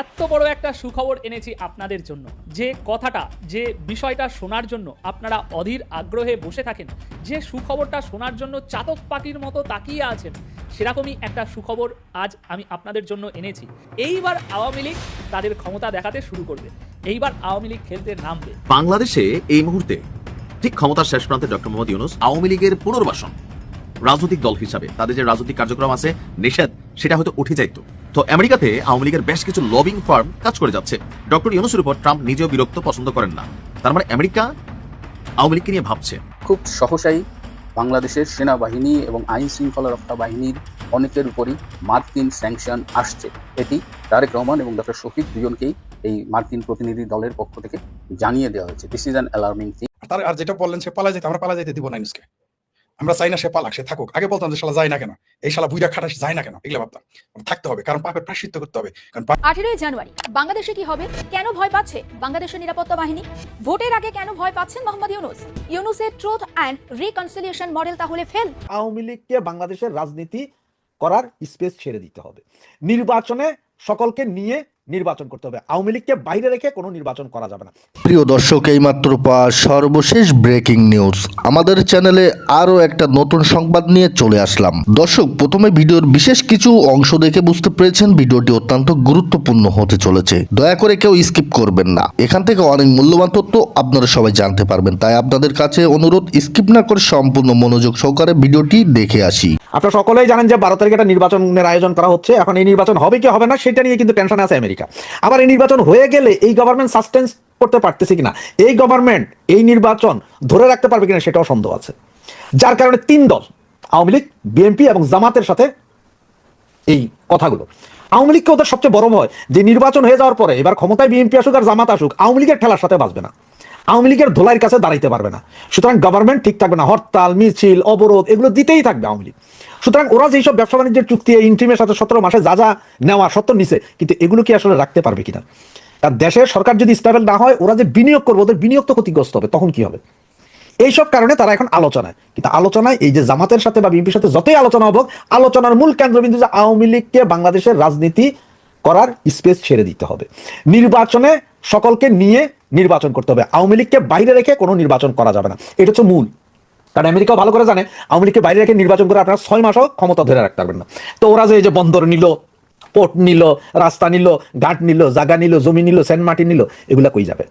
এত বড় একটা সুখবর এনেছি আপনাদের জন্য। যে কথাটা, যে বিষয়টা শোনার জন্য আপনারা অধীর আগ্রহে বসে থাকেন, যে সুখবরটা শোনার জন্য চাতক পাখির মতো তাকিয়ে আছেন, সেরকমই একটা সুখবর আজ আমি আপনাদের জন্য এনেছি। এইবার আওয়ামী লীগ তাদের ক্ষমতা দেখাতে শুরু করবে। এইবার আওয়ামী লীগ খেলতে নামবে। বাংলাদেশে এই মুহূর্তে ঠিক ক্ষমতার শেষ প্রান্তে ডক্টর মোহাম্মদ ইউনুস আওয়ামী লীগের পুনর্বাসন। রাজনৈতিক দল হিসাবে তাদের যে রাজনৈতিক কার্যক্রম আছে নিষেধ সেটা হয়তো উঠে যাইত। তো আমেরিকাতে আওয়ামী লীগের বেশ কিছু লবিং ফার্ম কাজ করে যাচ্ছে। ডক্টর ইউনুসের উপর ট্রাম্প নিজেও বিরক্ত পছন্দ করেন না। তার মানে আমেরিকা আওয়ামী লীগকে নিয়ে ভাবছে। খুব সহসাই বাংলাদেশের সেনাবাহিনী এবং আইন শৃঙ্খলা রক্ষা বাহিনীর অনেকের উপরই মার্কিন স্যাংশন আসছে। এটি তারেক রহমান এবং ডক্টর শফিক দুজনকেই এই মার্কিন প্রতিনিধি দলের পক্ষ থেকে জানিয়ে দেওয়া হয়েছে। This is an alarming thing তার আর যেটা বললেন সে পালা যেতে আমরা পালা যেতে দিব না ইউনুসকে আমরা চাই না সে পালাক সে থাকুক। আগে বলতাম যে শালা যায় না কেন? এই শালা বুইরা খাটাস যায় না কেন? এগুলো ভাবতাম। থাকতে হবে কারণ পাপের প্রাশ্চিত্য করতে হবে। কারণ আঠেরোই জানুয়ারি বাংলাদেশে কি হবে? কেন ভয় পাচ্ছে বাংলাদেশের নিরাপত্তা বাহিনী? ভোটের আগে কেন ভয় পাচ্ছেন মোহাম্মদ ইউনুস? ইউনুসের ট্রুথ অ্যান্ড রিকনসিলিয়েশন মডেল তাহলে ফেল আওয়ামী লীগকে বাংলাদেশের রাজনীতি করার স্পেস ছেড়ে দিতে হবে। নির্বাচনে সকলকে নিয়ে নির্বাচন করতে হবে। আওয়ামী লীগকে বাইরে রেখে কোনো নির্বাচন করা যাবে না। প্রিয় দর্শক এইমাত্র পাওয়া সর্বশেষ ব্রেকিং নিউজ। আমাদের চ্যানেলে আরও একটা নতুন সংবাদ নিয়ে চলে আসলাম। দর্শক প্রথমে ভিডিওর বিশেষ কিছু অংশ দেখে বুঝতে পেরেছেন ভিডিওটি অত্যন্ত গুরুত্বপূর্ণ হতে চলেছে। দয়া করে কেউ স্কিপ করবেন না। এখান থেকে অনেক মূল্যবান তথ্য আপনারা সবাই জানতে পারবেন। তাই আপনাদের কাছে অনুরোধ স্কিপ না করে সম্পূর্ণ মনোযোগ সহকারে ভিডিওটি দেখে আসি। আপনারা সকলেই জানেন যে বারো তারিখে একটা নির্বাচনের আয়োজন করা হচ্ছে। এখন এই নির্বাচন হবে কি হবে না সেটা নিয়ে কিন্তু টেনশন আছে আমেরিকা। আবার এই নির্বাচন হয়ে গেলে এই গভর্নমেন্ট সাসটেন্স করতে পারতেছে কিনা? এই গভর্নমেন্ট এই নির্বাচন ধরে রাখতে পারবে কিনা সেটাও সন্দেহ আছে। যার কারণে তিন দল, আওয়ামী লীগ বিএনপি এবং জামাতের সাথে এই কথাগুলো। আওয়ামী লীগকে ওদের সবচেয়ে বড় ভয়, যে নির্বাচন হয়ে যাওয়ার পরে এবার ক্ষমতায় বিএনপি আসুক আর জামাত আসুক, আওয়ামী লীগের ঠেলার সাথে বাঁচবে না। আওয়ামী লীগের ধোলাইয়ের কাছে দাঁড়াইতে পারবে না। সুতরাং গভর্নমেন্ট ঠিক থাকবে না। হরতাল, মিছিল, অবরোধ এগুলো দিতেই থাকবে আওয়ামী লীগ। সুতরাং ওরা যেসব ব্যবসা বাণিজ্যের চুক্তি ইন্টিমের সাথে সতেরো মাসে যা যা নেওয়া সত্য নিছে, কিন্তু এগুলো কি আসলে রাখতে পারবে কিনা? আর দেশের সরকার যদি স্টেবল না হয়, ওরা যে বিনিয়োগ করবে, ওদের বিনিয়োগ তো ক্ষতিগ্রস্ত হবে, তখন কি হবে? এইসব কারণে তারা এখন আলোচনায়। কিন্তু আলোচনায় এই যে জামাতের সাথে বা বিএনপির সাথে যতই আলোচনা হোক, আলোচনার মূল কেন্দ্রবিন্দু যে আওয়ামী লীগকে বাংলাদেশের রাজনীতি করার স্পেস ছেড়ে দিতে হবে। নির্বাচনে সকলকে নিয়ে নির্বাচন করতে হবে। আওয়ামী লীগকে বাইরে রেখে কোনো নির্বাচন করা যাবে না। এটা হচ্ছে মূল। কারণ আমেরিকাও ভালো করে জানে, আওয়ামী লীগকে বাইরে রেখে নির্বাচন করে আপনারা ছয় মাসও ক্ষমতা ধরে রাখতে পারবেন না। তো ওরা যে এই যে বন্দর নিল, পোর্ট নিল, রাস্তা নিল, ঘাট নিল, জাগা নিল, জমি নিল, সেন্ট মার্টিন নিল, এগুলা কই যাবে?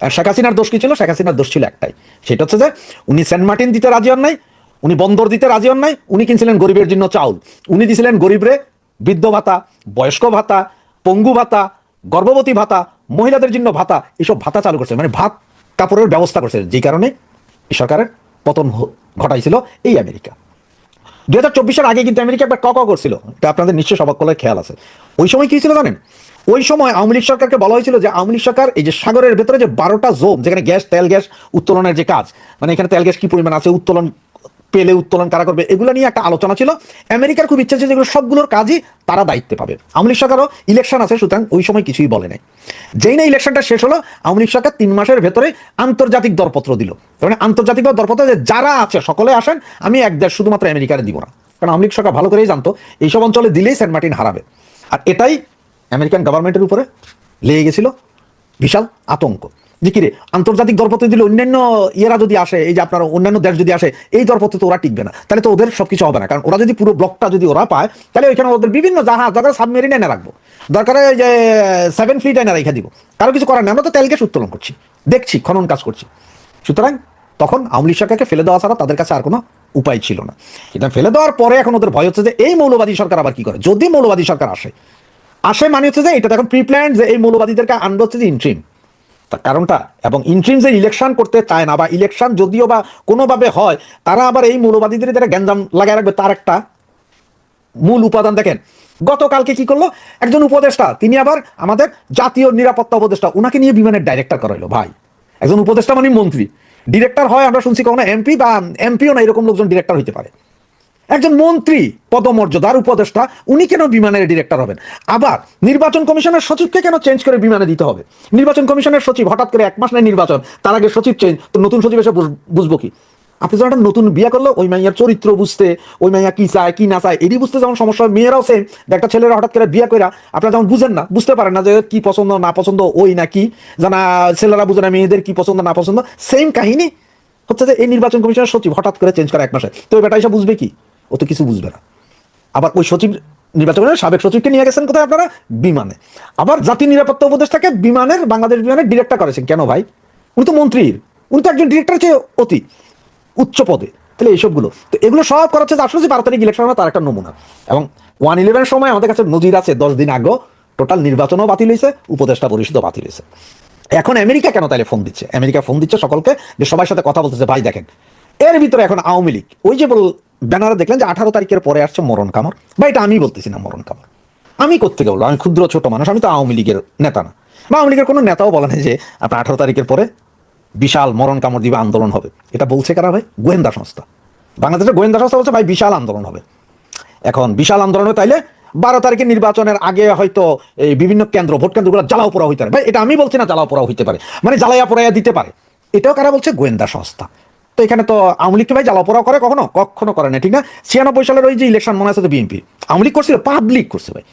আর শেখ হাসিনার দোষ কি ছিল? শেখ হাসিনার দোষ ছিল একটাই। সেটা হচ্ছে যে উনি সেন্ট মার্টিন দিতে রাজি হন নাই, উনি বন্দর দিতে রাজি হন নাই, উনি কিনছিলেন গরিবের জন্য চাউল। উনি দিছিলেন গরিবরে বৃদ্ধ ভাতা, বয়স্ক ভাতা, পঙ্গু ভাতা, গর্ভবতী ভাতা, মহিলাদের জন্য ভাতা, এসব ভাতা চালু করছে। মানে ভাত কাপড়ের ব্যবস্থা করছে। যে কারণে সরকারের পতন ঘটাইছিল এই আমেরিকা। দু হাজার চব্বিশের আগে কিন্তু আমেরিকা একবার ক করছিল। এটা আপনাদের নিশ্চয় সবাক কলের খেয়াল আছে। ওই সময় কী ছিল জানেন? ওই সময় আওয়ামী লীগ সরকারকে বলা হয়েছিল যে আওয়ামী লীগ সরকার এই যে সাগরের ভেতরে যে বারোটা জোন যেখানে গ্যাস, তেল, গ্যাস উত্তোলনের যে কাজ মানে এখানে তেল, গ্যাস কি পরিমাণ আছে, উত্তোলন পেলে উত্তোলন কারা করবে, এগুলো নিয়ে একটা আলোচনা ছিল। আমেরিকার খুব ইচ্ছা ছিল যেগুলো সবগুলোর কাজই তারা দায়িত্বে পাবে। আওয়ামী লীগ সরকারও ইলেকশন আছে, সুতরাং ওই সময় কিছুই বলে নাই। যেই না ইলেকশনটা শেষ হলো, আওয়ামী লীগ সরকার তিন মাসের ভেতরে আন্তর্জাতিক দরপত্র দিল। মানে আন্তর্জাতিক দরপত্র যে যারা আছে, সকলে আসেন, আমি এক দেশ শুধুমাত্র আমেরিকারে দিব না। কারণ আওয়ামী লীগ সরকার ভালো করেই জানতো, এইসব অঞ্চলে দিলেই সেন্ট মার্টিন হারাবে। আর এটাই আমেরিকান গভর্নমেন্টের উপরে লেগে গেছিল বিশাল আতঙ্ক। যে কি রে, আন্তর্জাতিক দরপত্র দিলে অন্যান্য ইয়েরা যদি আসে, এই যে আপনার অন্যান্য দেশ যদি আসে, এই দরপত্র তো ওরা টিকবে না। তাহলে তো ওদের সবকিছু হবে না। কারণ ওরা যদি পুরো ব্লকটা যদি ওরা পায়, তাহলে ওইখানে ওদের বিভিন্ন জাহাজ দরকার সাবমেরিন এনে রাখব। দরকার যে সেভেন ফ্লিট এনে রেখে দিব। কারও কিছু করার নেই। আমরা তো তেল গ্যাস উত্তোলন করছি। দেখছি, খনন কাজ করছি। সুতরাং তখন আওয়ামী সরকারকে ফেলে দেওয়া ছাড়া তাদের কাছে আর কোনো উপায় ছিল না। কিন্তু ফেলে দেওয়ার পরে এখন ওদের ভয় হচ্ছে যে, এই মৌলবাদী সরকার আবার কি করে? যদি মৌলবাদী সরকার আসে আসে মানে হচ্ছে যে, এটা এখন প্রি প্ল্যান যে, এই মৌলবাদীদেরকে আনবে হচ্ছে যে ইন্ট্রিম তার কারণটা, এবং ইন্ট্রিম ইলেকশন করতে চায় না, বা ইলেকশন যদিও বা কোনোভাবে হয়, তারা আবার এই মৌলবাদীদের যারা গ্যাঞ্জাম লাগায় রাখবে, তার একটা মূল উপাদান। দেখেন, গতকালকে কি করল? একজন উপদেষ্টা, তিনি আবার আমাদের জাতীয় নিরাপত্তা উপদেষ্টা ওনাকে নিয়ে বিমানের ডাইরেক্টর করাইলো, ভাই। একজন উপদেষ্টা মানে মন্ত্রী। ডিরেক্টর হয়, আমরা শুনছি কখনো এমপি বা এমপিও না, এরকম লোকজন ডিরেক্টর হইতে পারে। একজন মন্ত্রী পদমর্যাদার উপদেষ্টা, উনি কেন বিমানের ডিরেক্টর হবেন? আবার নির্বাচন কমিশনের সচিবকে কেন চেঞ্জ করে বিমানে দিতে হবে? নির্বাচন কমিশনের সচিব হঠাৎ করে এক মাস নেই নির্বাচন, তার আগে সচিব চেঞ্জ তো নতুন সচিব এসে বুঝব কি? আপনি যখন একটা নতুন বিয়ে করল, ওই মাইয়ার চরিত্র বুঝতে, ওই মাইয়া কি চায়, কি না চায় এটি বুঝতে যেমন সমস্যা মেয়েরাও সেম একটা ছেলেরা হঠাৎ করে বিয়ে করে আপনারা যেমন বুঝেন না, বুঝতে পারেন না যে কি পছন্দ, না পছন্দ, ওই না কি। জানা ছেলেরা বুঝে না মেয়েদের কি পছন্দ, না পছন্দ। সেম কাহিনী। হচ্ছে যে এই নির্বাচন কমিশনের সচিব হঠাৎ করে চেঞ্জ করে এক মাসে। তো বেটা এসে বুঝবে কি? ও তো কিছু বুঝবে না। আবার ওই সচিব নির্বাচন সাবেক সচিবকে নিয়ে গেছেন কোথায় আপনারা? বিমানে। আবার জাতীয় নিরাপত্তা উপদেষ্টাকে বিমানের, বাংলাদেশ বিমানের ডিরেক্টর করেছেন। কেন ভাই? উনি তো মন্ত্রীর। উনি তো একজন ডিরেক্টর চেয়ে অতি, উচ্চ পদে। তাহলে এইসবগুলো। তো এগুলো সব করা হচ্ছে আসলে বারো তারিখ ইলেকশন তার একটা নমুনা। এবং ওয়ান ইলেভেন সময় আমাদের কাছে নজির আছে দশ দিন আগেও। টোটাল নির্বাচনও বাতিল হয়েছে, উপদেষ্টা পরিষদও বাতিল হয়েছে। এখন আমেরিকা কেন তাহলে ফোন দিচ্ছে? আমেরিকা ফোন দিচ্ছে সকলকে যে সবার সাথে কথা বলতেছে, ভাই দেখেন। এর ভিতরে এখন আওয়ামী লীগ, ওই যে বল ব্যানারে দেখলেন যে আঠারো তারিখের পরে আসছে মরণ কামড়। বা এটা আমি বলতেছি না মরণ কামড়। আমি করতে বলব আমি ক্ষুদ্র ছোট মানুষ, আমি তো আওয়ামী লীগের নেতা না। বা আওয়ামী লীগের কোনো নেতাও বলে না যে আপনার আঠারো তারিখের পরে বিশাল মরণ কামড় দিবে, আন্দোলন হবে। এটা বলছে কারা ভাই? গোয়েন্দা সংস্থা। বাংলাদেশের গোয়েন্দা সংস্থা বলছে, ভাই, বিশাল আন্দোলন হবে। এখন বিশাল আন্দোলন তাইলে বারো তারিখের নির্বাচনের আগে হয়তো এই বিভিন্ন কেন্দ্র, ভোট কেন্দ্রগুলো জ্বালাও পোড়া হইতে পারে। ভাই, এটা আমি বলছি না জ্বালাও পোড়াও হইতে পারে। মানে জ্বালাইয়া পোড়াইয়া দিতে পারে। এটাও কারা বলছে? গোয়েন্দা সংস্থা। তো এখানে তো আওয়ামী লীগকে ভাই জ্বালাও পোড়াও করে কখনো? কখনো করে না, ঠিক না? ছিয়ানব্বই সালের ওই যে ইলেকশন মনে আছে তো বিএনপি আওয়ামী লীগ করছিল পাবলিক করছে ভাই।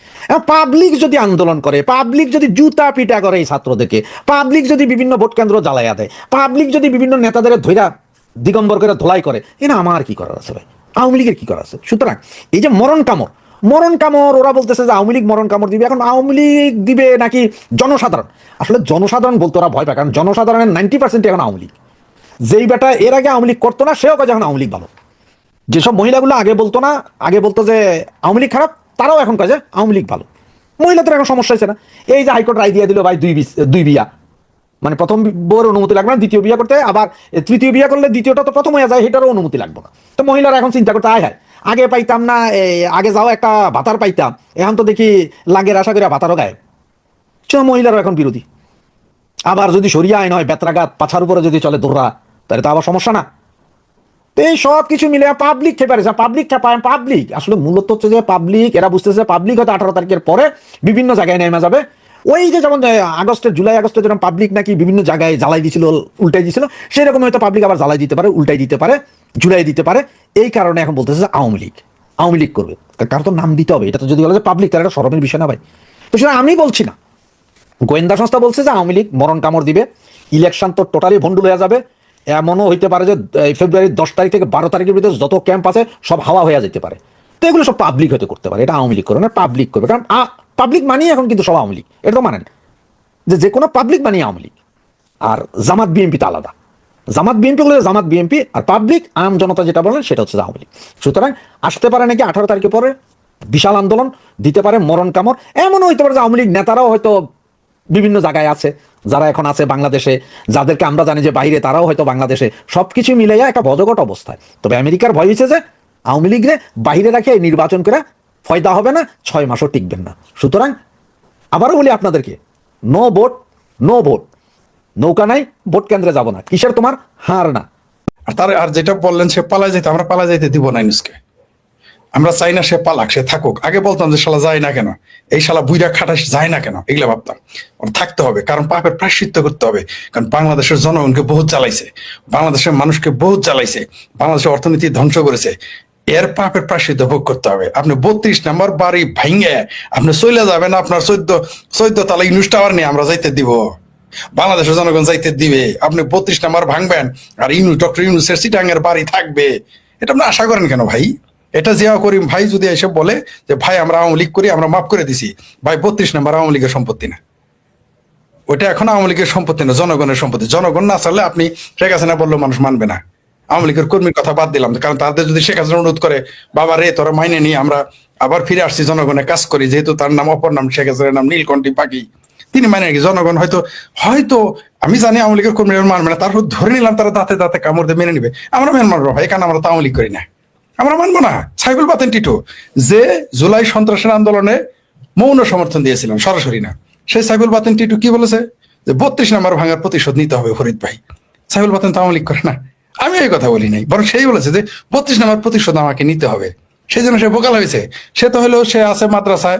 পাবলিক যদি আন্দোলন করে পাবলিক যদি জুতা পিটা করে এই ছাত্রদেরকে পাবলিক যদি বিভিন্ন ভোট কেন্দ্র জ্বালাইয়া দেয় পাবলিক যদি বিভিন্ন নেতাদের ধৈরা দিগম্বর করে ধোলাই করে এটা আমার কি করার আছে ভাই? আওয়ামী লীগের কি করার আছে? সুতরাং এই যে মরণ কামড় মরণ কামড়, ওরা বলতেছে যে আওয়ামী লীগ মরণ কামড় দিবে, এখন আওয়ামী লীগ দিবে নাকি জনসাধারণ? আসলে জনসাধারণ বলতে ওরা ভয় পায়, কারণ জনসাধারণের নাইনটি পার্সেন্ট এখন আওয়ামী লীগ। যেই বেটা এর আগে আওয়ামী লীগ করতো না, সেও কাজ এখন আওয়ামী লীগ ভালো। যেসব মহিলাগুলো আগে বলতো না, আগে বলতো যে আওয়ামী লীগ খারাপ, তারাও এখন কাজে আওয়ামী লীগ ভালো। মহিলাদের এখন সমস্যা হয়েছে না। এই যে হাইকোর্ট রায় দিয়ে দিল ভাই দুই দুই বিয়া। মানে প্রথম বউয়ের অনুমতি লাগবে না, দ্বিতীয় বিয়ে করতে, আবার তৃতীয় বিয়ে করলে দ্বিতীয়টা তো প্রথম হয়ে যায়, সেটারও অনুমতি লাগবে না। তো মহিলারা এখন চিন্তা করতে, আয় হয়, আগে পাইতাম না আগে যাও একটা ভাতার পাইতাম, এখন তো দেখি লাগের আশা করে ভাতারও গায়ে সে মহিলারও এখন বিরোধী। আবার যদি সরিয়া আইন হয়, বেত্রাঘাত, পাছার উপরে যদি চলে দৌড়া তাহলে তো আবার সমস্যা না। এই সব কিছু মিলে পাবলিক খেপে পারে পাবলিক খেপায় পাবলিক আসলে মূলত হচ্ছে যে পাবলিক এরা বুঝতেছে পাবলিক হয়তো আঠারো তারিখের পরে বিভিন্ন জায়গায় নেমে যাবে। ওই যে যেমন আহ, আগস্টের জুলাই আগস্টে যেরকম পাবলিক নাকি বিভিন্ন জায়গায় জ্বালাই দিছিল উল্টাই দিছিল সেরকম হয়তো পাবলিক আবার জ্বালাই দিতে পারে উল্টাই দিতে পারে জুলাই দিতে পারে। এই কারণে এখন বলতেছে যে আওয়ামী লীগ আওয়ামী লীগ করবে। কারণ তো নাম দিতে হবে এটা তো যদি বলে যে পাবলিক তার একটা সরমের বিষয় না ভাই। তো সেটা আমি বলছি না। গোয়েন্দা সংস্থা বলছে যে আওয়ামী লীগ মরণ কামড় দিবে ইলেকশন তো টোটালি ভন্ডুল হয়ে যাবে। এমনও হইতে পারে যে ফেব্রুয়ারির দশ তারিখ থেকে বারো তারিখের ভিতরে যত ক্যাম্প আছে, সব হাওয়া হয়ে যেতে পারে। তো এগুলো সব পাবলিক হতে করতে পারে। এটা আওয়ামী লীগ করবে না পাবলিক করবে। কারণ পাবলিক মানেই এখন কিন্তু সব আওয়ামী লীগ। এটা তো মানেন। যে যে কোনো পাবলিক মানেই আওয়ামী লীগ। আর জামাত বিএনপি তো আলাদা। জামাত বিএনপি হলে জামাত বিএনপি আর পাবলিক আম জনতা যেটা বলেন, সেটা হচ্ছে আওয়ামী লীগ। সুতরাং আসতে পারে নাকি আঠারো তারিখে পরে? বিশাল আন্দোলন, দিতে পারে মরণ কামড়। এমনও হইতে পারে যে আওয়ামী লীগ নেতারাও হয়তো বিভিন্ন জায়গায় আছে, যারা এখন আছে বাংলাদেশে, যাদেরকে আমরা জানি যে বাইরে, তারাও হয়তো বাংলাদেশে। সবকিছু মিলে যায় একটা বজগট অবস্থায়। তবে আমেরিকার ভয় হয়েছে যে, আওয়ামী লীগরে বাইরে রাখে এই নির্বাচন করে ফয়দা হবে না, ছয় মাসও টিকবেন না। সুতরাং, আবারও বলি আপনাদেরকে নো ভোট নো ভোট নৌকা নাই ভোট কেন্দ্রে যাব না। কিসের তোমার? হার না। আর তার, আর যেটা বললেন সে পালা যেতে আমরা পালা যাইতে দিব না ইউনুসকে আমরা চাই না সে পালাক, সে থাকুক। আগে বলতাম যে শালা যায় না কেন? এই শালা বুইরা খাটাস, যায় না কেন? এগুলো ভাবতাম। ওর থাকতে হবে, কারণ পাপের প্রায়শ্চিত্ত করতে হবে। কারণ বাংলাদেশের জনগণকে বহুত চালাইছে বাংলাদেশের মানুষকে বহুত চালাইছে বাংলাদেশের অর্থনীতি ধ্বংস করেছে। এর পাপের প্রায়শ্চিত্ত ভোগ করতে হবে। আপনি বত্রিশ নাম্বার বাড়ি ভাঙ্গে আপনি চলে যাবেন আপনার চোদ্দ চোদ্দ তালা ইউনুস টাওয়ার নিয়ে আমরা যাইতে দিব। বাংলাদেশের জনগণ যাইতে দিবে। আপনি বত্রিশ নাম্বার ভাঙবেন, আর ইউনু ডক্টর ইউনুসের সিটাঙ্গের বাড়ি থাকবে। এটা আপনি আশা করেন কেন ভাই? এটা জিয়া করিম ভাই যদি এসে বলে যে, ভাই, আমরা আওয়ামী লীগ করি, আমরা মাফ করে দিছি। ভাই, বত্রিশ নাম্বার আওয়ামী লীগের সম্পত্তি না। ওটা এখন আওয়ামী লীগের সম্পত্তি না, জনগণের সম্পত্তি। জনগণ না চাইলে আপনি শেখ হাসিনা বললেও মানুষ মানবে না। আওয়ামী লীগের কর্মীর কথা বাদ দিলাম। কারণ তাদের যদি শেখ হাসিনা অনুরোধ করে, বাবা রে, তোরা মাইনে নিয়ে আমরা আবার ফিরে আসছি জনগণের কাজ করি। যেহেতু তার নাম, অপর নাম শেখ হাসিনার নাম নীলকণ্ঠী পাখি। তিনি মানে নাকি জনগণ হয়তো হয়তো, আমি জানি আওয়ামী লীগের কর্মীরা মানবে না, তারপর ধরে নিলাম তারা দাঁতে দাঁতে কামড় দিয়ে মেনে নিবে। আমরা মেনে মানবো ভাই কারণ আমরা তো আওয়ামী লীগ করি না। আমরা মানবো না। সাইফুল বাতেন টিটু, যে জুলাই সন্ত্রাসের আন্দোলনে মৌন সমর্থন দিয়েছিলেন, সরাসরি না। সেই সাইফুল বাতেন টিটু কি বলেছে? যে বত্রিশ নাম্বার ভাঙার প্রতিশোধ নিতে হবে ফরিদ ভাই। সাইফুল বাতেন তো আওয়ামী করে না। আমি এই কথা বলি নাই, বরং সেই বলেছে যে বত্রিশ নাম্বার প্রতিশোধ আমাকে নিতে হবে। সেই জন্য সে বোকাল হয়েছে সে তো হলেও সে আছে মাদ্রাসায়,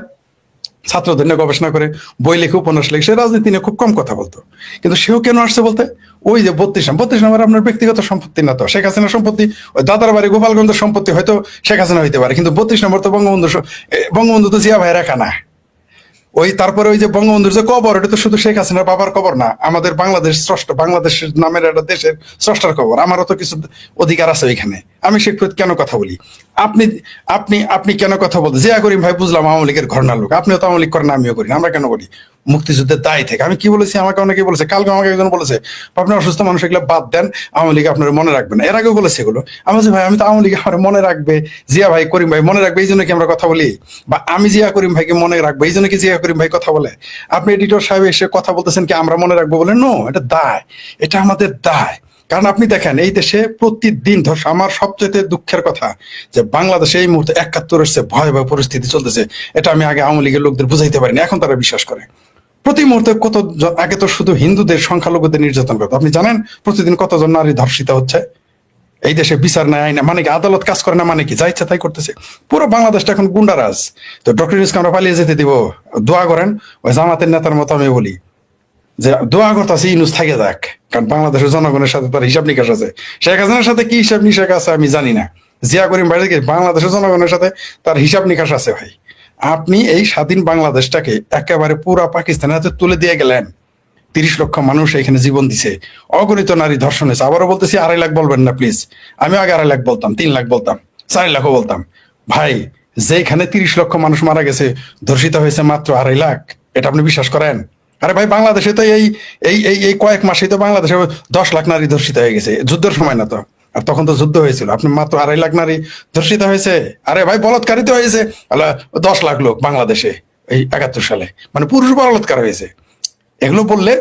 ছাত্রদের নিয়ে গবেষণা করে, বই লেখে, উপন্যাস লেখে। সে রাজনীতি নিয়ে খুব কম কথা বলতো। কিন্তু সেও কেন আসছে বলতে? ওই যে বত্রিশ নম্বর বত্রিশ নম্বর আপনার ব্যক্তিগত সম্পত্তি না তো, শেখ হাসিনার সম্পত্তি, ওই দাদার বাড়ি গোপালগঞ্জের সম্পত্তি হয়তো শেখ হাসিনা হইতে পারে, কিন্তু বত্রিশ নম্বর তো বঙ্গবন্ধু বঙ্গবন্ধু তো জিয়া ভাই রাখা না। ওই তারপরে ওই যে বঙ্গবন্ধুর যে কবর, এটা তো শুধু শেখ হাসিনার বাবার কবর না, আমাদের বাংলাদেশ স্রষ্টা, বাংলাদেশের নামের একটা দেশের স্রষ্টার কবর, আমারও তো কিছু অধিকার আছে ওইখানে। আমি সে কেন কথা বলি? আপনি আপনি আপনি কেন কথা বলতে জিয়া করিম ভাই, বুঝলাম আওয়ামী লীগের ঘরনার লোক, আপনিও তো আওয়ামী লীগ করেন, আমিও করি আমরা কেন করি? মুক্তিযুদ্ধের দায় থেকে। আমি কি বলেছি? আমাকে অনেকে বলেছে, কালকে আমাকে একজন বলেছে, আপনি অসুস্থ মানুষ, এগুলো বাদ দেন, আওয়ামী লীগ আপনার মনে রাখবেন এর আগেও বলেছে এগুলো। আমি বলছি, ভাই, আমি তো আওয়ামী লীগ আমার মনে রাখবে। জিয়া ভাই, করিম ভাই, মনে রাখবে, এই জন্য কি আমরা কথা বলি? বা, আমি জিয়া করিম ভাইকে মনে রাখব, এই জন্য কি জিয়া করিম ভাই কথা বলে? আপনি এডিটর সাহেব এসে কথা বলতেছেন কি আমরা মনে রাখব বলে? নো এটা দায়। এটা আমাদের দায়। কারণ আপনি দেখেন, এই দেশে প্রতিদিন ধর, আমার সবচেয়ে দুঃখের কথা, যে বাংলাদেশে এই মুহূর্তে একাত্তরের চেয়ে ভয়াবহ পরিস্থিতি চলতেছে। এটা আমি আগে আওয়ামী লীগের লোকদের বুঝাইতে পারিনি, এখন তারা বিশ্বাস করে। প্রতি মুহূর্তে কত আগে তো শুধু হিন্দুদের সংখ্যালঘুদের নির্যাতন করতো। আপনি জানেন, প্রতিদিন কতজন নারী ধর্ষিত হচ্ছে? এই দেশে বিচার নেয়, আইন মানে কি, আদালত কাজ করে না মানে কি? যা ইচ্ছা তাই করতেছে। পুরো বাংলাদেশটা এখন গুন্ডারাজ তো ডক্টর ইউনুসকে আমরা পালিয়ে যেতে দিব। দোয়া করেন, ওই জামাতের নেতার মতো আমি বলি যে, দোয়া করতেছি, ইউনুস থাকে যাক। কারণ বাংলাদেশের জনগণের সাথে তার হিসাব নিকাশ আছে। শেখ হাসিনার সাথে কি হিসাব নিকাশ আছে আমি জানি না। জিয়া করিম বাইরে বাংলাদেশের জনগণের সাথে তার হিসাব নিকাশ আছে ভাই। আপনি এই স্বাধীন বাংলাদেশটাকে একেবারে পুরা পাকিস্তানের হাতে তুলে দিয়ে গেলেন। তিরিশ লক্ষ মানুষ এখানে জীবন দিছে। অগণিত নারী ধর্ষণ হয়েছে। আবারও বলতেছি, আড়াই লাখ বলবেন না প্লিজ আমি আগে আড়াই লাখ বলতাম, তিন লাখ বলতাম, চার লাখও বলতাম। ভাই, যেখানে তিরিশ লক্ষ মানুষ মারা গেছে, ধর্ষিত হয়েছে মাত্র আড়াই লাখ, এটা আপনি বিশ্বাস করেন? আরে ভাই, বাংলাদেশে তো এই এই এই কয়েক মাসেই তো বাংলাদেশে দশ লাখ নারী ধর্ষিত হয়ে গেছে। যুদ্ধের সময় না তো। আর তখন তো যুদ্ধ হয়েছিল। আপনি মাত্র আড়াই লাখ নারী ধর্ষিত হয়েছে। আরে ভাই বলৎকারিত হয়েছে। দশ লাখ লোক বাংলাদেশে এই একাত্তর সালে। মানে পুরুষ বলৎকার হয়েছে। এগুলো বললে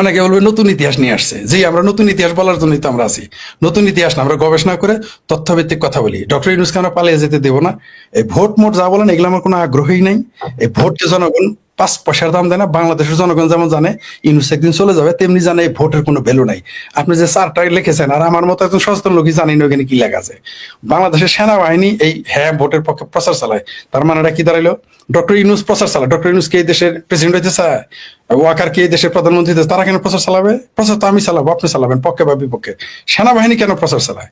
অনেকে বলবে, নতুন ইতিহাস নিয়ে আসছে। জি, আমরা নতুন ইতিহাস বলার জন্যই তো আমরা আছি। নতুন ইতিহাস না, আমরা গবেষণা করে তথ্যভিত্তিক কথা বলি। ডক্টর ইউনুসকে আমরা পালিয়ে যেতে দেবো না। এই ভোট মোট যা বলেন, এগুলো আমার কোনো আগ্রহই নাই। এই ভোট যে জনগণ পাঁচ পয়সার দাম দেয় না, বাংলাদেশের জনগণ যেমন জানে, ইউনুস একদিন চলে যাবে, তেমনি জানে এই ভোটের কোনো ভ্যালু নাই। আপনি যে চারটা লিখেছেন, আর আমার মতো একজন সচেতন লোকই জানি না ওখানে কি লেখা আছে। বাংলাদেশের সেনাবাহিনী এই হ্যাঁ ভোটের পক্ষে প্রচার চালায়। তার মানে এটা কি দাঁড়াইলো? ডক্টর ইউনুস প্রচার চালায়। ডক্টর ইউনুস কে দেশের প্রেসিডেন্ট হইতে চায়? ওয়াকার কে দেশের প্রধানমন্ত্রী তারা কেন প্রচার চালাবে? প্রচার তো আমি চালাবো, আপনি চালাবেন, পক্ষে বা বিপক্ষে। সেনাবাহিনী কেন প্রচার চালায়?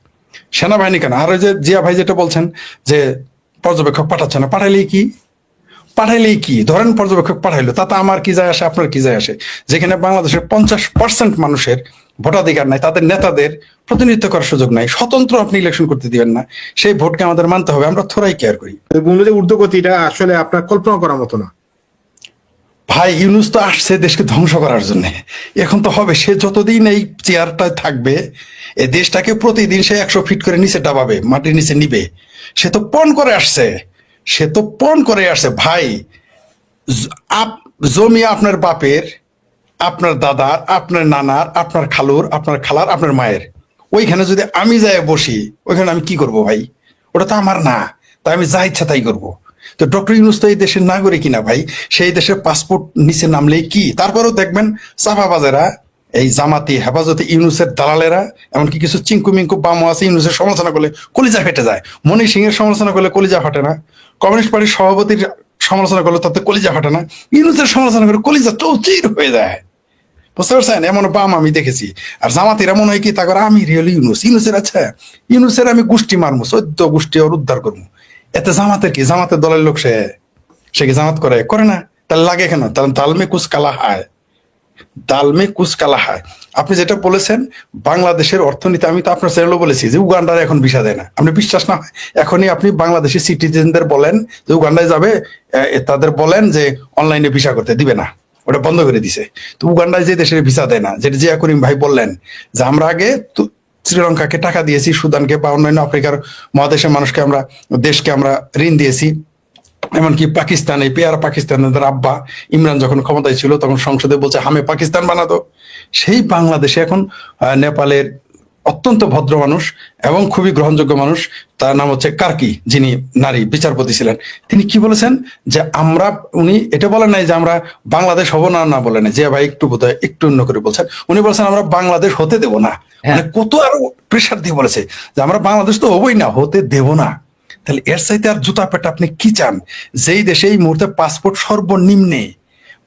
সেনাবাহিনী কেন? আর ওই যে জিয়া ভাই যেটা বলছেন যে পর্যবেক্ষক পাঠাচ্ছে না, পাঠাইলেই কি? পাঠাইলেই কি? ধরেন পর্যবেক্ষক পাঠাইলো তাতে আমার কি যায় আসে আপনার কি যায় আসে? যেখানে বাংলাদেশের পঞ্চাশ পার্সেন্ট মানুষের ভোটাধিকার নাই তাদের নেতাদের প্রতিনিধিত্ব করার সুযোগ নাই স্বতন্ত্র আপনি ইলেকশন করতে দিবেন না সেই ভোটকে আমাদের মানতে হবে আমরা থোড়াই কেয়ার করি। যে ঊর্ধ্বগতিটা আসলে আপনার কল্পনা করার মতো না। ভাই ইউনুস তো আসছে দেশকে ধ্বংস করার জন্য। এখন তো হবে সে যতদিন এই চেয়ারটায় থাকবে এই দেশটাকে প্রতিদিন সে একশো ফিট করে নিচে ডাবাবে মাটির নিচে নিবে। সে তো পণ করে আসছে। সে তো পণ করে আসছে, ভাই আপ- জমি আপনার বাপের, আপনার দাদার, আপনার নানার, আপনার খালুর, আপনার খালার, আপনার মায়ের। ওইখানে যদি আমি যাই বসি, ওইখানে আমি কি করব ভাই? ওটা তো আমার না, তাই আমি যা ইচ্ছা তাই করব। তো ডক্টর ইউনুস তো এই দেশের নাগরিক কিনা ভাই? সেই দেশের পাসপোর্ট নিচে নামলেই কি? তারপরেও দেখবেন চাপাবাজেরা এই জামাতি, হেফাজতে ইউনুসের দালালেরা, এমনকি কিছু চিঙ্কু মিঙ্কু বামও আছে ইউনুসের সমালোচনা করলে কলিজা ফেটে যায়। মনি সিং এর সমালোচনা করলে কলিজা ফাটে না। কমিউনিস্ট পার্টির সভাপতির সমালোচনা করলে তাতে কলিজা ফাটে না। ইউনুসের সমালোচনা করলে কলিজা চৌচির হয়ে যায়। বুঝতে পারছেন? এমন বাম আমি দেখেছি। আর জামাতের এমন হয় কি? তা করে আমি রিয়েল ইউনুস। ইউনুসের আচ্ছা ইউনুসের আমি গোষ্ঠী মারবো চোদ্দ গোষ্ঠী ওর উদ্ধার করব এতে জামাতের কি? জামাতের দলের লোক সে সে কি জামাত করে? করে না। তাহলে লাগে কেন? তাহলে দালমে কুচ কালা হায়। দালমে কুচ কালা হায়। আপনি যেটা বলেছেন, বাংলাদেশের অর্থনীতি, আমি তো আপনার চ্যানেলও বলেছি যে উগান্ডার এখন ভিসা দেয় না। আপনি বিশ্বাস না হয়, এখনই আপনি বাংলাদেশের সিটিজেনদের বলেন যে উগান্ডায় যাবে তাদের বলেন যে অনলাইনে ভিসা করতে দিবে না। ওটা বন্ধ করে দিছে। তো উগান্ডায় যে দেশের ভিসা দেয় না, যেটা জিয়া করিম ভাই বললেন যে আমরা আগে শ্রীলঙ্কাকে টাকা দিয়েছি, সুদানকে বা অন্যান্য আফ্রিকার মহাদেশের মানুষকে আমরা, দেশকে আমরা ঋণ দিয়েছি। এমনকি পাকিস্তানে পেয়ার পাকিস্তানের আব্বা ইমরান যখন ক্ষমতায় ছিল তখন সংসদে বলছে হামে পাকিস্তান বানাতো। সেই বাংলাদেশে এখন নেপালের অত্যন্ত ভদ্র মানুষ এবং খুবই গ্রহণযোগ্য মানুষ তার নাম হচ্ছে কার্কি যিনি নারী বিচারপতি ছিলেন। তিনি কি বলেছেন? যে আমরা উনি এটা বলেন নাই যে আমরা বাংলাদেশ হব না না বলেন যে ভাই একটু বোধহয় একটু অন্য করে বলছেন। উনি বলছেন আমরা বাংলাদেশ হতে দেব না। মানে কত আরও প্রেশার দিয়ে বলেছে যে আমরা বাংলাদেশ তো হবই না হতে দেব না। তাহলে এর চাইতে আর জুতা পেটা আপনি কি চান? যেই দেশে এই মুহূর্তে পাসপোর্ট সর্বনিম্নে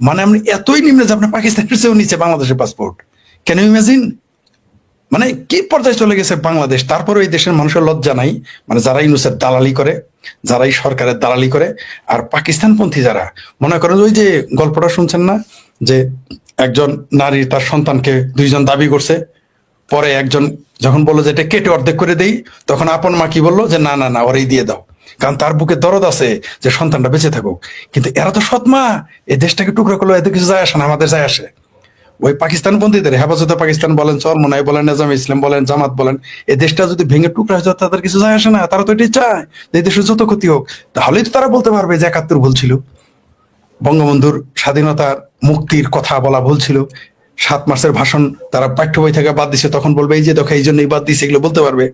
মানে আপনি এতই নিম্নে যে আপনার পাকিস্তানের চেয়েও নিচে বাংলাদেশের পাসপোর্ট কেন ইমাজিন মানে কি পর্যায়ে চলে গেছে বাংলাদেশ? তারপরে এই দেশের মানুষের লজ্জা নাই। মানে যারা ইউনুসের দালালি করে যারা এই সরকারের দালালি করে, আর পাকিস্তানপন্থী যারা, মনে করেন ওই যে গল্পটা শুনছেন না? যে একজন নারী তার সন্তানকে দুইজন দাবি করছে, পরে একজন যখন বলল যে এটা কেটে অর্ধেক করে দেই, তখন আপন মা কি বলল যে, না না না, ওরাই দিয়ে দাও। কারণ তার বুকে দরদ আছে যে সন্তানটা বেঁচে থাকুক। কিন্তু এরা তো সৎ মা এই দেশটাকে টুকরো করল এতে কিছু যায় আসে না, আমাদের যায় আসে। ওই পাকিস্তান বন্দীদের হেফাজতে পাকিস্তান বলেন, চরমনাই বলেন, নেজাম ইসলাম বলেন, জামাত বলেন এই দেশটা যদি ভেঙে টুকরা হয়ে যায়, তাদের কিছু যায় আসে না, তারা তো এটাই চায় যে দেশের যত ক্ষতি হোক। তাহলেই তো তারা বলতে পারবে যে একাত্তর ভুল ছিল। বঙ্গবন্ধুর স্বাধীনতার মুক্তির কথা বলা ভুল ছিল। সাত মাসের ভাষণ তারা পাঠ্য বই থেকে বাদ দিছে, তখন বলবে, এই যে দেখো, এই জন্যই বাদ দিছে, এগুলো বলতে পারবে।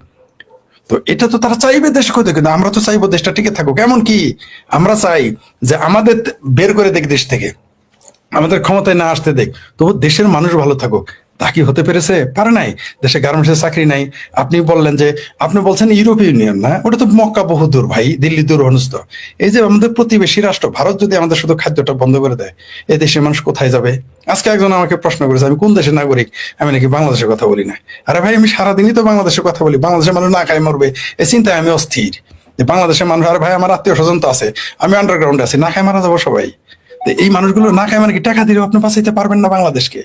তো এটা তো তারা চাইবে দেশ ক্ষতি, কিন্তু আমরা তো চাইব দেশটা টিকে থাকুক। এমন কি? আমরা চাই যে আমাদের বের করে দেখ দেশ থেকে। আমাদের ক্ষমতায় না আসতে দেখ। তবু দেশের মানুষ ভালো থাকুক। তা কি হতে পেরেছে? পারে নাই। দেশে গার্মেন্টসের চাকরি নাই। আপনি বললেন যে, আপনি বলছেন ইউরোপীয় ইউনিয়ন, না? ওটা তো মক্কা বহু দূর, ভাই। দিল্লি দূর অনুস্থ এই যে আমাদের প্রতিবেশী রাষ্ট্র, ভারত যদি আমাদের শুধু খাদ্যটা বন্ধ করে দেয় এই দেশের মানুষ কোথায় যাবে? আজকে একজন আমাকে প্রশ্ন করেছে, আমি কোন দেশের নাগরিক? আমি নাকি বাংলাদেশের কথা বলি না। আরে ভাই, আমি সারাদিনই তো বাংলাদেশের কথা বলি। বাংলাদেশের মানুষ না খাই মরবে এই চিন্তায় আমি অস্থির। যে বাংলাদেশের মানুষ, আরে ভাই, আমার আত্মীয় স্বজন তো আছে, আমি আন্ডারগ্রাউন্ডে আছি, না খাই মারা যাব সবাই। এই মানুষগুলো না খায় মানে কি টাকা দিলেও আপনি বাঁচাইতে পারবেন না বাংলাদেশকে?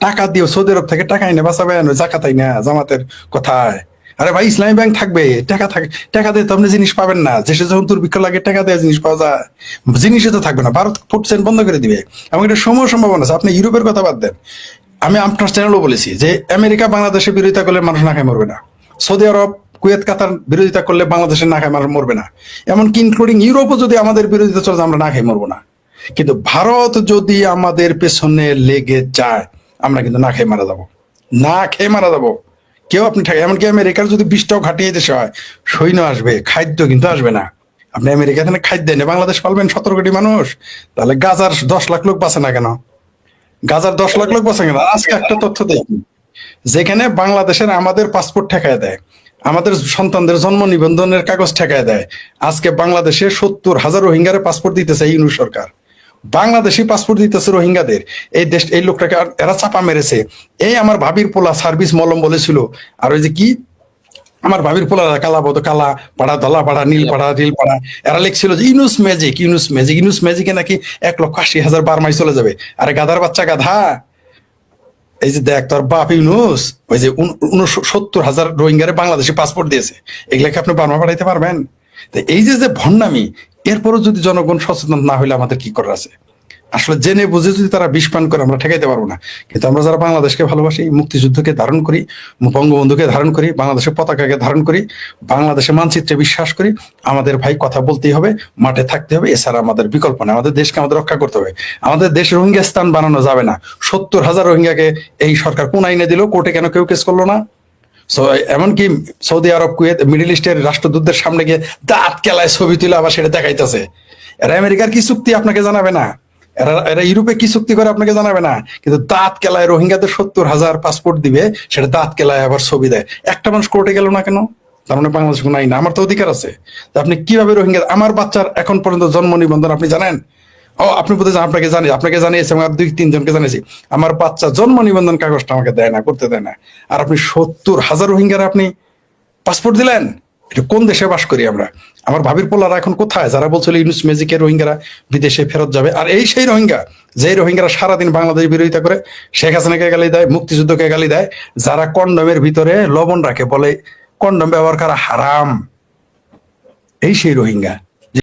টাকা দিও, সৌদি আরব থেকে টাকা এনে বাঁচাবেন ওই জাকাতাই না জামাতের কথায়। আরে ভাই, ইসলামী ব্যাংক থাকবে, টাকা থাকে, টাকা দিয়ে তো আপনি জিনিস পাবেন না। দেশে যখন দুর্ভিক্ষ লাগে, টাকা দিয়ে জিনিস পাওয়া যায়। জিনিসে তো থাকবে না। ভারত ফুড বন্ধ করে দিবে। এবং এটা সময় সম্ভাবনা আছে। আপনি ইউরোপের কথা বাদ দেন। আমি আপনার চ্যানেলও বলেছি যে আমেরিকা বাংলাদেশের বিরোধিতা করলে মানুষ না খায়, মরবে না। সৌদি আরব, কুয়েত, কাতার বিরোধিতা করলে বাংলাদেশের না খায়, মানুষ মরবে না। এমনকি ইনক্লুডিং ইউরোপও যদি আমাদের বিরোধিতা চলে, আমরা না খাই, মরবো না। কিন্তু ভারত যদি আমাদের পেছনে লেগে যায় আমরা কিন্তু না খেয়ে মারা যাব। না খেয়ে মারা যাব। কেউ আপনি এমনকি আমেরিকার যদি বিশটাও ঘাটিয়ে দেশে হয় সৈন্য আসবে, খাদ্য কিন্তু আসবে না। আপনি আমেরিকা থেকে খাদ্য এনে বাংলাদেশ পালবেন সতেরো কোটি মানুষ, তাহলে গাজার দশ লাখ লোক বাঁচে না কেন? গাজার দশ লাখ লোক বাঁচে কেন? আজকে একটা তথ্য দেখি যেখানে বাংলাদেশের আমাদের পাসপোর্ট ঠেকায় দেয়, আমাদের সন্তানদের জন্ম নিবন্ধনের কাগজ ঠেকায় দেয়, আজকে বাংলাদেশে সত্তর হাজার রোহিঙ্গারে পাসপোর্ট দিতেছে ইউনু সরকার। বাংলাদেশি পাসপোর্ট দিতেছে রোহিঙ্গাদের। এই দেশ, এই লোকটাকে এরা চাপা মেরেছে। এই আমার ভাবির পোলা সার্ভিস মলম বলেছিল। আর ওই যে কি? আমার ভাবির পোলা কালা বদ, কালা পাড়া দলা পাড়া, নীল পাড়া নীল পাড়া। এরা লিখছিল যে ইউনুস ম্যাজিক ইউনুস ম্যাজিক ইউনুস ম্যাজিকে নাকি এক লক্ষ আশি হাজার বার মাই চলে যাবে। আরে গাধার বাচ্চা গাধা। এই যে দেখ তোর বাপ ইউনুস, ওই যে সত্তর হাজার রোহিঙ্গারে বাংলাদেশে পাসপোর্ট দিয়েছে। এগুলাকে আপনি বার্মা পাঠাইতে পারবেন? এই যে যে ভণ্ডামি এরপরও যদি জনগণ সচেতন না হলে আমাদের কি করার আছে? আসলে জেনে বুঝে যদি তারা বিষ পান করে, আমরা ঠেকাইতে পারব না। কিন্তু আমরা যারা বাংলাদেশকে ভালোবাসি, মুক্তিযুদ্ধকে ধারণ করি, বঙ্গবন্ধুকে ধারণ করি, বাংলাদেশের পতাকাকে ধারণ করি, বাংলাদেশের মানচিত্রে বিশ্বাস করি, আমাদের ভাই কথা বলতেই হবে, মাঠে থাকতে হবে, এছাড়া আমাদের বিকল্প নেই। আমাদের দেশকে আমাদের রক্ষা করতে হবে। আমাদের দেশ রোহিঙ্গা স্থান বানানো যাবে না। সত্তর হাজার রোহিঙ্গাকে এই সরকার কোন আইনে দিল কোর্টে কেন কেউ কেস করল না? সো এমনকি সৌদি আরব, কুয়েত, মিডিল ইস্টের রাষ্ট্রদূতদের সামনে গিয়ে দাঁত কেলায় ছবি তুলে আবার সেটা দেখাইতেছে। এরা আমেরিকার কি চুক্তি আপনাকে জানাবে না? এরা এরা ইউরোপে কি চুক্তি করে আপনাকে জানাবে না? কিন্তু দাঁত কেলায় রোহিঙ্গাদের সত্তর হাজার পাসপোর্ট দিবে, সেটা দাঁত কেলায় আবার ছবি দেয়। একটা মানুষ কোর্টে গেল না কেন? তার মানে বাংলাদেশ আইন না। আমার তো অধিকার আছে। আপনি কীভাবে রোহিঙ্গা, আমার বাচ্চার এখন পর্যন্ত জন্ম নিবন্ধন আপনি জানেন? ও আপনি জানেন, আপনাকে জানি আপনাকে জানিয়েছি আর দুই তিনজনকে জানিয়েছি। আমার বাচ্চা জন্ম নিবন্ধন কাগজটা আমাকে দেয় না করতে দেয় না। আর আপনি সত্তর হাজার রোহিঙ্গার আপনি পাসপোর্ট দিলেন? এটা কোন দেশে বাস করি আমরা? আমার ভাবির পোলারা এখন কোথায়? যারা বলছিল ইউনুস ম্যাজিকের রোহিঙ্গারা বিদেশে ফেরত যাবে আর এই সেই রোহিঙ্গা যে রোহিঙ্গারা সারাদিন বাংলাদেশ বিরোধিতা করে শেখ হাসিনাকে গালি দেয় মুক্তিযুদ্ধকে গালি দেয় যারা কন্ডমের ভিতরে লবণ রাখে বলে কন্ডম ব্যবহার করা হারাম। এই সেই রোহিঙ্গা।